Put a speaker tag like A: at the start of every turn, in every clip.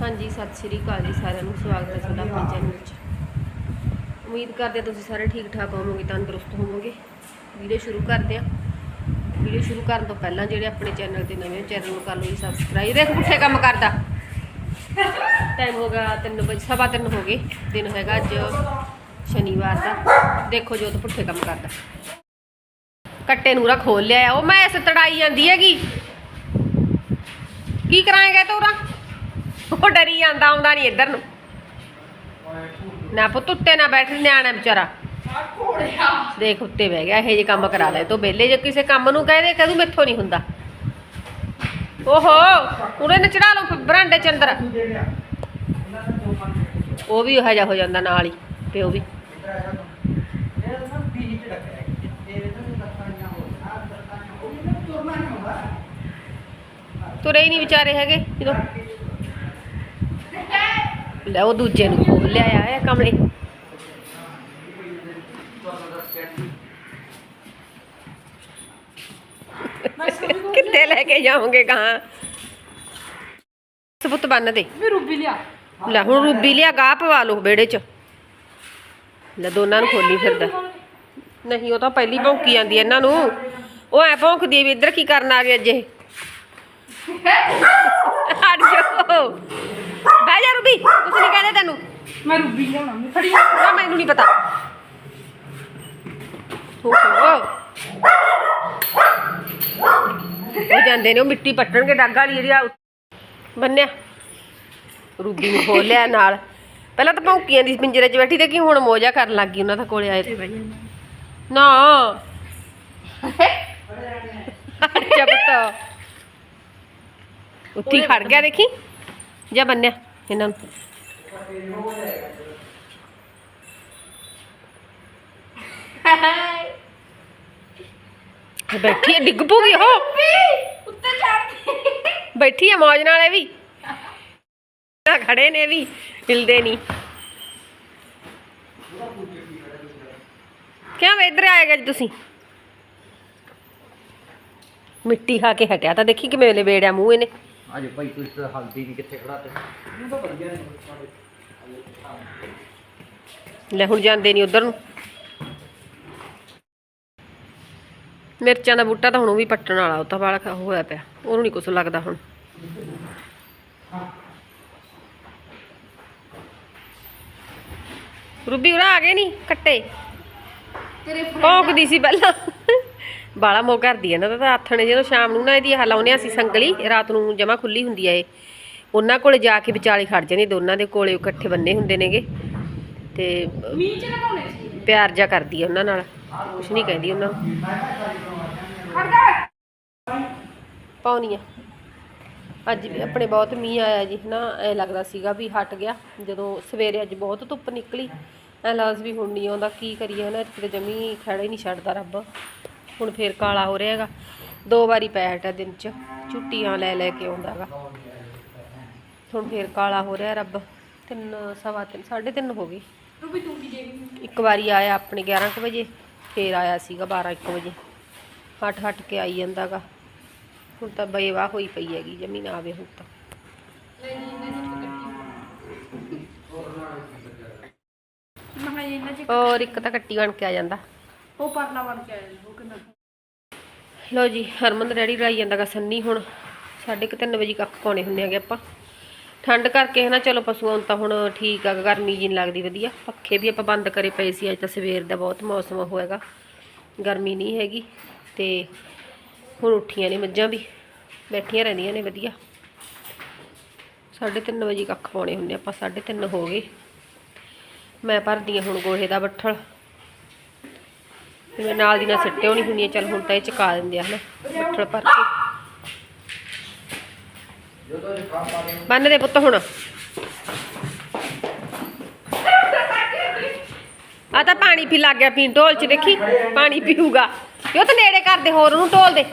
A: ਹਾਂਜੀ ਸਤਿ ਸ਼੍ਰੀ ਅਕਾਲ ਜੀ ਸਾਰਿਆਂ ਨੂੰ। ਸਵਾਗਤ ਹੈ ਤੁਹਾਡਾ ਆਪਣੇ ਚੈਨਲ 'ਚ। ਉਮੀਦ ਕਰਦੇ ਹਾਂ ਤੁਸੀਂ ਸਾਰੇ ਠੀਕ ਠਾਕ ਹੋਵੋਗੇ ਤੰਦਰੁਸਤ ਹੋਵੋਗੇ। ਵੀਡੀਓ ਸ਼ੁਰੂ ਕਰਦੇ ਹਾਂ। ਵੀਡੀਓ ਸ਼ੁਰੂ ਕਰਨ ਤੋਂ ਪਹਿਲਾਂ ਜਿਹੜੇ ਆਪਣੇ ਚੈਨਲ ਤੇ ਨਵੇਂ ਚੈਨਲ ਨੂੰ ਕਰ ਲਓ ਜੀ ਸਬਸਕ੍ਰਾਈਬ ਦੇਖ ਪੁੱਠੇ ਕੰਮ ਕਰਦਾ। ਟਾਈਮ ਹੋ ਗਿਆ 3 ਵਜੇ ਸਵਾ ਤਿੰਨ ਹੋ ਗਏ। ਦਿਨ ਹੈਗਾ ਅੱਜ ਸ਼ਨੀਵਾਰ ਦਾ। ਦੇਖੋ ਜੋ ਤਾਂ ਪੁੱਠੇ ਕੰਮ ਕਰਦਾ। ਕੱਟੇ ਨੂਰਾ ਖੋਲ ਲਿਆ ਉਹ ਮੈਂ ਇਸ ਤੜਾਈ ਜਾਂਦੀ ਹੈਗੀ। ਕੀ ਕਰਾਂਗੇ ਤੋਰਾ? ਉਹ ਡਰੀ ਜਾਂਦਾ, ਆਉਂਦਾ ਨਹੀਂ ਇੱਧਰ ਨੂੰ। ਨਾ ਪੁੱਤ, ਉੱਤੇ ਨਾ ਬੈਠ, ਨਿਆਣਾ ਵਿਚਾਰਾ। ਦੇਖ, ਉੱਤੇ ਬਹਿ ਗਿਆ, ਇਹ ਜੇ ਕੰਮ ਕਰਾ ਲੈ ਤੂੰ ਬੇਲੇ ਜੇ ਕਿਸੇ ਕੰਮ ਨੂੰ ਕਹਦੇ ਕਦੂ ਮੈਥੋਂ ਨਹੀਂ ਹੁੰਦਾ। ਓਹੋ ਉਹਨੇ ਨਾ ਚੜਾ ਲਓ ਬਰਾਂਡੇ ਚ ਅੰਦਰ। ਉਹ ਵੀ ਉਹ ਜਿਹਾ ਹੋ ਜਾਂਦਾ ਨਾਲ ਹੀ ਪਿਓ ਵੀ। ਤੁਰੇ ਹੀ ਨਹੀਂ ਵਿਚਾਰੇ ਹੈਗੇ, ਜਦੋਂ ਲੈ ਉਹ ਦੂਜੇ ਨੂੰ ਖੋਲ ਲਿਆ ਆ ਇਹ ਕਮਲੇ। ਕਿੱਥੇ ਲੈ ਕੇ ਜਾਓਗੇ ਕਹਾਂ ਸਬੁੱਤ ਬੰਨ ਦੇ।
B: ਮੈਂ ਰੂਬੀ ਲਿਆ।
A: ਲੈ ਹੁਣ ਰੂਬੀ ਲਿਆ ਗਾਹ ਪਵਾ ਲਓ ਵਿਹੜੇ 'ਚ। ਲੈ ਦੋਨਾਂ ਨੂੰ ਖੋਲੀ ਫਿਰਦਾ। ਨਹੀਂ ਉਹ ਤਾਂ ਪਹਿਲੀ ਭੌਂਕੀ ਜਾਂਦੀ ਹੈ ਇਹਨਾਂ ਨੂੰ। ਉਹ ਐ ਭੌਂਕਦੀ ਹੈ ਵੀ ਇੱਧਰ ਕੀ ਕਰਨ ਆ ਗਏ ਅੱਜ। ਇਹ ਹਟ ਜਾ ਬਹਿ ਜਾ ਰੂਬੀ ਕੁਛ ਨਹੀਂ ਕਹਿੰਦੇ ਤੈਨੂੰ
B: ਮੈਂ ਰੂਬੀ ਲਿਆਉਣਾ ਮੈਂ।
A: ਨਾ, ਮੈਨੂੰ ਨਹੀਂ ਪਤਾ। ਉਹ ਜਾਂਦੇ ਨੇ, ਉਹ ਮਿੱਟੀ ਪੱਟਣਗੇ, ਡੱਗ ਵਾਲੀ ਜਿਹੜੀ ਬੰਨਿਆ। ਰੂਬੀ ਨੂੰ ਖੋਲ ਲਿਆ ਨਾਲ। ਪਹਿਲਾਂ ਤਾਂ ਭੌਂਕੀਆਂ ਦੀ ਪਿੰਜਰੇ 'ਚ ਬੈਠੀ ਤੇ ਕੀ ਹੁਣ ਮੋਜਾ ਕਰਨ ਲੱਗ ਗਈ ਉਹਨਾਂ ਦਾ ਕੋਲੇ ਆਏ। ਤੇ ਨਾ ਪਤਾ। ਉੱਤੀ ਖੜ ਗਿਆ, ਦੇਖੀ। ਜਾ ਬੰਨਿਆ ਇਹਨਾਂ ਨੂੰ। ਬੈਠੀ ਹੈ ਡਿੱਗ ਪੂਗੀ ਉਹ।
B: ਉੱਤੇ ਚੜ
A: ਬੈਠੀ ਹੈ ਮੌਜ ਨਾਲ ਇਹ ਵੀ। ਨਾ ਖੜੇ ਨੇ ਵੀ ਹਿਲਦੇ ਨਹੀਂ। ਕਿਉਂ ਵੇ ਇੱਧਰ ਆਏਗਾ ਜੀ ਤੁਸੀਂ? ਮਿੱਟੀ ਖਾ ਕੇ ਹਟਿਆ ਤਾਂ ਦੇਖੀ ਕਿਵੇਂ ਲਵੇੜਿਆ ਮੂੰਹ ਇਹਨੇ।
C: ਅੱਜ ਭਾਈ ਤੁਸੀਂ ਤਾਂ ਹਲਦੀ ਨਹੀਂ ਕਿੱਥੇ ਖੜਾ ਤੇ।
A: ਲੈ ਹੁਣ ਜਾਂਦੇ ਨਹੀਂ ਉਧਰ ਨੂੰ। ਮਿਰਚਾਂ ਦਾ ਬੂਟਾ ਤਾਂ ਹੁਣ ਉਹ ਵੀ ਪੱਟਣ ਵਾਲਾ ਉਹ ਤਾਂ ਵਾਲਾ ਹੋਇਆ ਪਿਆ। ਉਹਨੂੰ ਨਹੀਂ ਕੁਛ ਲੱਗਦਾ ਹੁਣ। ਰੂਬੀ ਉਰਾ ਆ ਗਏ ਨਹੀਂ ਕੱਟੇ?
B: ਤੇਰੇ
A: ਭੌਂਕਦੀ ਸੀ ਪਹਿਲਾਂ। ਬਾਲਾ ਮੋ ਕਰਦੀ ਐ ਨਾ ਤਾਂ ਆਥਣੇ ਜਦੋਂ ਸ਼ਾਮ ਨੂੰ ਨਾ ਇਹਦੀ ਆਹ ਲਾਉਨੇ ਅਸੀਂ ਸੰਗਲੀ ਰਾਤ ਨੂੰ ਜਮਾ ਖੁੱਲੀ ਹੁੰਦੀ ਐ ਇਹ। ਉਹਨਾਂ ਕੋਲੇ ਜਾ ਕੇ ਵਿਚਾਲੇ ਖੜ ਜਾਂਦੀ ਦੋਨਾਂ ਦੇ ਕੋਲੇ ਇਕੱਠੇ ਬੰਨੇ ਹੁੰਦੇ ਨੇਗੇ। ਤੇ ਪਿਆਰ ਜਾ ਕਰਦੀ ਐ ਉਹਨਾਂ ਨਾਲ ਕੁਛ ਨਹੀਂ ਕਹਿੰਦੀ ਉਹਨਾਂ ਨੂੰ। ਪਾਉਣੀ ਆ। ਅੱਜ ਵੀ ਆਪਣੇ ਬਹੁਤ ਮੀਂਹ ਆਇਆ ਜੀ ਨਾ ਐ ਲੱਗਦਾ ਸੀਗਾ ਵੀ ਹਟ ਗਿਆ। ਜਦੋਂ ਸਵੇਰੇ ਅੱਜ ਬਹੁਤ ਧੁੱਪ ਨਿਕਲੀ ਐ ਲੱਗਦਾ ਵੀ ਹੁਣ ਨਹੀਂ ਆਉਂਦਾ ਕੀ ਕਰੀਏ ਹਨਾ ਕਿਤੇ ਜਮੀ ਖੜਾ ਹੀ ਨਹੀਂ ਛੱਡਦਾ ਰੱਬ। ਹੁਣ ਫੇਰ ਕਾਲਾ ਹੋ ਰਿਹਾ ਹੈਗਾ। ਦੋ ਵਾਰੀ ਪੈ ਹਟਾ ਦਿਨ ਚ ਛੁੱਟੀਆਂ ਲੈ ਲੈ ਕੇ ਆਉਂਦਾ ਹੈਗਾ। ਹੁਣ ਫੇਰ ਕਾਲਾ ਹੋ ਰਿਹਾ ਰੱਬ ਤਿੰਨ ਸਵਾ ਤਿੰਨ ਸਾਢੇ ਤਿੰਨ ਹੋ ਗਏ।
B: ਰੂਬੀ ਤੂੰ ਕੀ ਦੇਗੀ
A: ਇੱਕ ਵਾਰੀ ਆਇਆ ਆਪਣੇ 11 ਕੁ ਵਜੇ ਫੇਰ ਆਇਆ ਸੀਗਾ 12 1 ਵਜੇ। ਹਟ ਹਟ ਕੇ ਆਈ ਜਾਂਦਾਗਾ ਹੁਣ ਤਾਂ ਬੇਵਾ ਹੋਈ ਪਈ ਹੈਗੀ ਜਮੀਨ ਆਵੇ ਹੁਣ ਤਾਂ। ਔਰ ਇੱਕ ਤਾਂ ਕੱਟੀ ਬਣ ਕੇ ਆ ਜਾਂਦਾ।
B: ਉਹ ਪਰਨਾ ਬਣ ਕੇ ਆਇਆ ਉਹ ਕਿੰਨਾ
A: ਲੋ ਜੀ, ਹਰਮਨ ਰੈਡੀ ਲਾਈ ਜਾਂਦਾਗਾ ਸੰਨੀ ਹੁਣ। ਸਾਢੇ ਕੁ ਤਿੰਨ ਵਜੇ ਕੱਖ ਪਾਉਣੇ ਹੁੰਦੇ ਹੈਗੇ ਆਪਾਂ। ਠੰਡ ਕਰਕੇ ਹੈ ਨਾ ਚਲੋ ਪਸ਼ੂਆਂ ਨੂੰ ਤਾਂ ਹੁਣ ਠੀਕ ਆ, ਗਰਮੀ ਜੀ ਨਹੀਂ ਲੱਗਦੀ ਵਧੀਆ। ਪੱਖੇ ਵੀ ਆਪਾਂ ਬੰਦ ਕਰੇ ਪਏ ਸੀ, ਅੱਜ ਤਾਂ ਸਵੇਰ ਦਾ ਬਹੁਤ ਮੌਸਮ ਹੋਏਗਾ ਗਰਮੀ ਨਹੀਂ ਹੈਗੀ ਤੇ ਹੁਣ ਉੱਠੀਆਂ ਨੇ ਮੱਝਾਂ ਵੀ, ਬੈਠੀਆਂ ਰਹਿੰਦੀਆਂ ਨੇ ਵਧੀਆ। ਸਾਢੇ ਤਿੰਨ ਵਜੇ ਕੱਖ ਪਾਉਣੇ ਹੁੰਦੇ ਆਪਾਂ, ਸਾਢੇ ਤਿੰਨ ਹੋ ਗਏ। ਮੈਂ ਭਰਦੀ ਹਾਂ ਹੁਣ ਗੋਹੇ ਦਾ ਬੱਠਲ। ਜਿਵੇਂ ਨਾਲ ਦੀ ਨਾਲ ਸਿੱਟੇ ਹੋਣੀ ਹੁੰਦੀ ਹੈ ਚਲ ਹੁਣ ਤਾਂ ਇਹ ਚਕਾ ਦਿੰਦੇ ਆ, ਹਨਾ ਬੱਠਲ ਭਰ ਕੇ। ਬੰਨ ਦੇ ਪੁੱਤ ਹੁਣ। ਆ ਤਾਂ ਪਾਣੀ ਪੀ ਲੱਗ ਗਿਆ, ਪੀਣ, ਢੋਲ ਚ ਦੇਖੀ, ਪਾਣੀ ਪੀਊਗਾ। ਉਹ ਤਾਂ ਨੇੜੇ ਕਰਦੇ ਹੋਰ ਉਹਨੂੰ ਢੋਲ ਦੇ।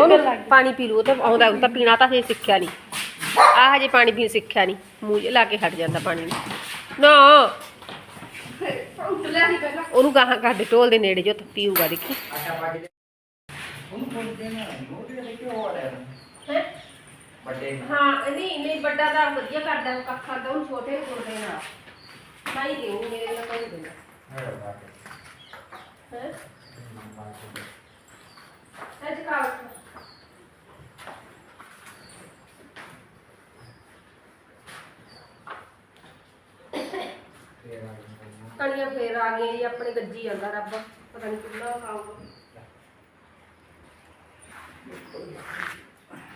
A: ਉਹਨੂੰ ਪਾਣੀ ਪੀ ਲੂ, ਉਹ ਤਾਂ ਆਉਂਦਾ, ਉਹ ਤਾਂ ਪੀਣਾ ਤਾਂ ਹਜੇ ਸਿੱਖਿਆ ਨਹੀਂ। ਆ ਹਜੇ ਪਾਣੀ ਪੀਣ ਸਿੱਖਿਆ ਨਹੀਂ। ਮੂੰਹ ਲਾ ਕੇ ਹਟ ਜਾਂਦਾ ਪਾਣੀ ਨੂੰ ਨਾ
B: ਉੱਠ ਲਿਆ ਸੀ ਪਹਿਲਾਂ
A: ਉਹਨੂੰ ਗਾਹਾਂ ਕਰਦੇ ਢੋਲ ਦੇ ਨੇੜੇ ਜੋ ਪੀਊਗਾ ਦੇਖੀ।
C: ਉਹਨੂੰ ਦੇਣਾ ਉਹ।
A: ਹਾਂ? ਨਹੀਂ ਨਹੀਂ ਵੱਡਾ ਤਾਂ ਵਧੀਆ ਕਰਦਾ ਕੱਖਾ ਦਾ ਉਹ ਛੋਟੇ ਛੋਟੇ ਨਾਲ ਨਹੀਂ ਦੇਉ ਮੇਰੇ ਨਾਲ ਕੋਈ ਦੇਣਾ
C: ਹੈ
A: ਹੈ?
C: ਹੈ
A: ਅੱਜ ਕਾ
C: ਫੇਰ ਆ ਗਏ
A: ਕਣੀਆਂ ਫੇਰ ਆ ਗਈਆਂ ਜੀ ਆਪਣੇ ਗੱਜੀ ਜਾਂਦਾ ਰੱਬ ਪਤਾ ਨਹੀਂ ਕਿੰਨਾ ਖਾਊਗਾ।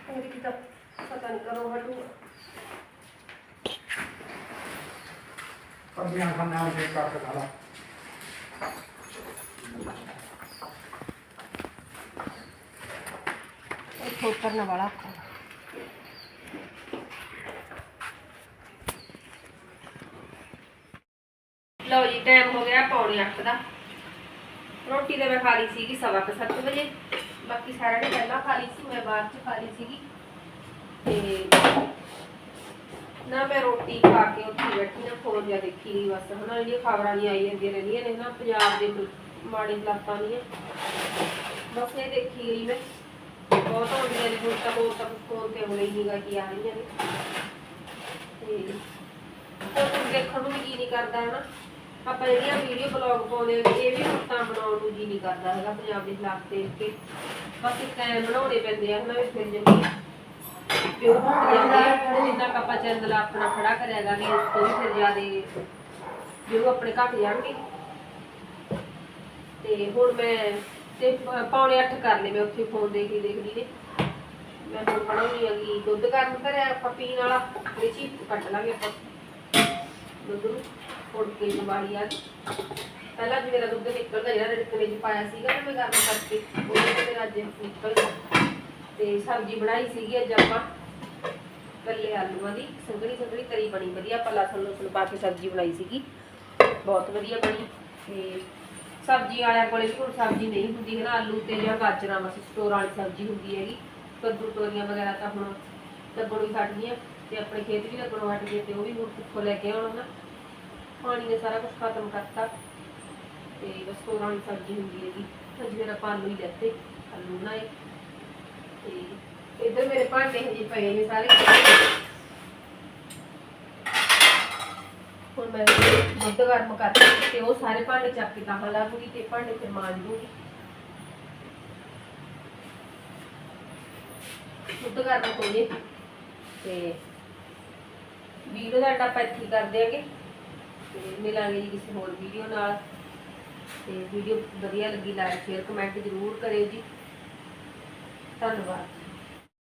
A: ਇਹਦੀ ਕਿਤਾ ਪਤਾ ਨਹੀਂ ਕਰੋ ਹਟੂ
C: ਕੰਬੀਆਂ ਖਾਣਾ ਉਹ ਕੱਟ ਖਾਲਾ
A: ਇਹ ਠੋਕਰਨ ਵਾਲਾ ਲਓ ਜੀ ਟਾਈਮ ਹੋ ਗਿਆ ਪੌਣੇ 8 ਦਾ। ਰੋਟੀ ਤਾਂ ਮੈਂ ਖਾ ਲਈ ਸੀਗੀ ਸਵਾ ਕੁ ਸੱਤ ਵਜੇ। ਬਾਕੀ ਸਾਰਿਆਂ ਨੇ ਪਹਿਲਾਂ ਖਾ ਲਈ ਸੀ, ਮੈਂ ਬਾਅਦ ਚ ਖਾ ਲਈ ਸੀਗੀ। ਤੇ ਨਾ ਮੈਂ ਰੋਟੀ ਖਾ ਕੇ ਉੱਥੇ ਬੈਠੀ ਨਾ ਫੋਨ ਜਿਹਾ ਦੇਖੀ ਗਈ ਬਸ। ਹਨਾ ਜਿਹੜੀਆਂ ਖਬਰਾਂ ਨਹੀਂ ਆਈ ਜਾਂਦੀਆਂ ਰਹਿੰਦੀਆਂ ਨੇ ਨਾ, ਪੰਜਾਬ ਦੇ ਮਾੜੇ ਹਾਲਾਤਾਂ ਦੀਆਂ। ਬਸ ਇਹ ਦੇਖੀ ਗਈ ਮੈਂ। ਬਹੁਤ ਆਉਂਦੀਆਂ ਨੇ, ਹੁਣ ਤਾਂ ਹੋਰ ਤਾਂ ਫੋਨ ਤੇ ਹੋਣੀ ਨਹੀਂਗਾ ਕੀ ਆ ਰਹੀਆਂ ਨੇ। ਤੇ ਦੇਖਣ ਨੂੰ ਵੀ ਕੀ ਨਹੀਂ ਕਰਦਾ ਹੈ ਆਪਾਂ ਜਿਹੜੀਆਂ ਵੀਡੀਓ ਬਲੌਗ ਪਾਉਂਦੇ ਹਾਂ, ਇਹ ਵੀ ਹੁਣ ਬਣਾਉਣ ਨੂੰ ਜੀ ਨਹੀਂ ਕਰਦਾ ਹੈਗਾ ਪੰਜਾਬ ਦੇ ਹਾਲਾਤ ਦੇਖ ਕੇ। ਬਸ ਇੱਕ ਟਾਈਮ ਬਣਾਉਣੇ ਪੈਂਦੇ ਆ ਹਨਾ ਵੀ ਫਿਰ ਜਮੀ ਪਿਓ ਹੁੰਦੀ ਜਾਂਦੀ ਆਪਾਂ ਚੈਨਲ ਆਪਣਾ ਖੜਾ ਕਰਿਆਗਾ ਵੀ ਉਸ ਤੋਂ ਵੀ ਫਿਰ ਜ਼ਿਆਦੇ ਵਿਊ ਆਪਣੇ ਘਟ ਜਾਣਗੇ। ਤੇ ਹੁਣ ਮੈਂ ਤੇ ਪ- ਪੌਣੇ 8 ਕਰ ਲਏ ਮੈਂ ਉੱਥੇ ਫੋਨ ਦੇਖਦੀ ਦੇਖਦੀ ਨੇ। ਮੈਂ ਹੁਣ ਬਣਾਉਣੀ ਹੈਗੀ ਦੁੱਧ ਗਰਮ ਕਰਿਆ ਆਪਾਂ ਪੀਣ ਵਾਲਾ ਵਿੱਚ ਹੀ ਕੱਢ ਲਾਂਗੇ ਆਪਾਂ। ਦੁੱਧ ਨੂੰ। ਫੋੜ ਕੇ ਜਵਾੜੀ ਆ। ਪਹਿਲਾਂ ਜਿਵੇਂ ਮੇਰਾ ਦੁੱਧ ਨਿਕਲਦਾ ਜਿਹੜਾ ਰਿੜਕਣੇ ਚ ਪਾਇਆ ਸੀਗਾ ਨਾ ਮੈਂ ਗਰਮ ਕਰਕੇ ਉਹ ਤੇ ਅੱਜ ਨਿਕਲ ਗਿਆ। ਤੇ ਸਬਜ਼ੀ ਬਣਾਈ ਸੀਗੀ ਅੱਜ ਆਪਾਂ ਕੱਲੇ ਆਲੂਆਂ ਦੀ। ਸੰਘਣੀ ਸੰਘਣੀ ਤਰੀ ਬਣੀ, ਵਧੀਆ ਆਪਾਂ ਲਸਣ ਲੁਸਣ ਪਾ ਕੇ ਸਬਜ਼ੀ ਬਣਾਈ ਸੀਗੀ। ਬਹੁਤ ਵਧੀਆ ਬਣੀ। ਤੇ ਸਬਜ਼ੀ ਵਾਲਿਆਂ ਕੋਲੇ ਵੀ ਹੁਣ ਸਬਜ਼ੀ ਨਹੀਂ ਹੁੰਦੀ ਹੈ ਨਾ ਆਲੂ ਤੇ ਜਾਂ ਗਾਜਰਾਂ, ਬਸ ਸਟੋਰ ਵਾਲੀ ਸਬਜ਼ੀ ਹੁੰਦੀ ਹੈਗੀ। ਕੱਦੂ ਤੋਰੀਆਂ ਵਗੈਰਾ ਤਾਂ ਹੁਣ ਲੱਗਣੋਂ ਹੀ ਹਟ ਗਈਆਂ ਤੇ ਆਪਣੇ ਖੇਤ ਵੀ ਲੱਗਣੋਂ ਹਟ ਗਏ ਤੇ ਉਹ ਵੀ ਹੁਣ ਕਿੱਥੋਂ ਲੈ ਕੇ ਆਉਣਾ ਨਾ ਪਾਣੀ ਨੇ ਸਾਰਾ ਕੁਝ ਖਤਮ ਕਰਤਾ। ਤੇ ਬਸ ਸਟੋਰ ਵਾਲੀ ਸਬਜ਼ੀ ਹੁੰਦੀ ਹੈਗੀ। ਅੱਜ ਮੇਰਾ ਆਪਾਂ ਹੀ ਲੈਤੇ ਆਲੂ ਬਣਾਏ। ਤੇ ਇੱਧਰ ਮੇਰੇ ਭਾਂਡੇ ਹਜੇ ਪਏ ਨੇ ਸਾਰੇ। ਹੁਣ ਮੈਂ ਦੁੱਧ ਗਰਮ ਕਰਤੀ ਤੇ ਉਹ ਸਾਰੇ ਭਾਂਡੇ ਚੱਕ ਕੇ ਤਾਂ ਲਾਂਗੀ ਤੇ ਭਾਂਡੇ ਫਿਰ ਮਾਂਜ ਦੂੰਗੀ ਦੁੱਧ ਗਰਮ ਹੋ ਜੇ ਤੇ ਵੀਡੀਓ ਦਾ ਆਪਾਂ ਇੱਥੇ ਕਰ ਦਿਆਂਗੇ। ਤੇ ਮਿਲਾਂਗੇ ਜੀ ਕਿਸੇ ਹੋਰ ਵੀਡੀਓ ਨਾਲ। ਤੇ ਵੀਡੀਓ ਵਧੀਆ ਲੱਗੀ ਲਾਈਕ ਸ਼ੇਅਰ ਕਮੈਂਟ ਜ਼ਰੂਰ ਕਰਿਓ ਜੀ। ਧੰਨਵਾਦ।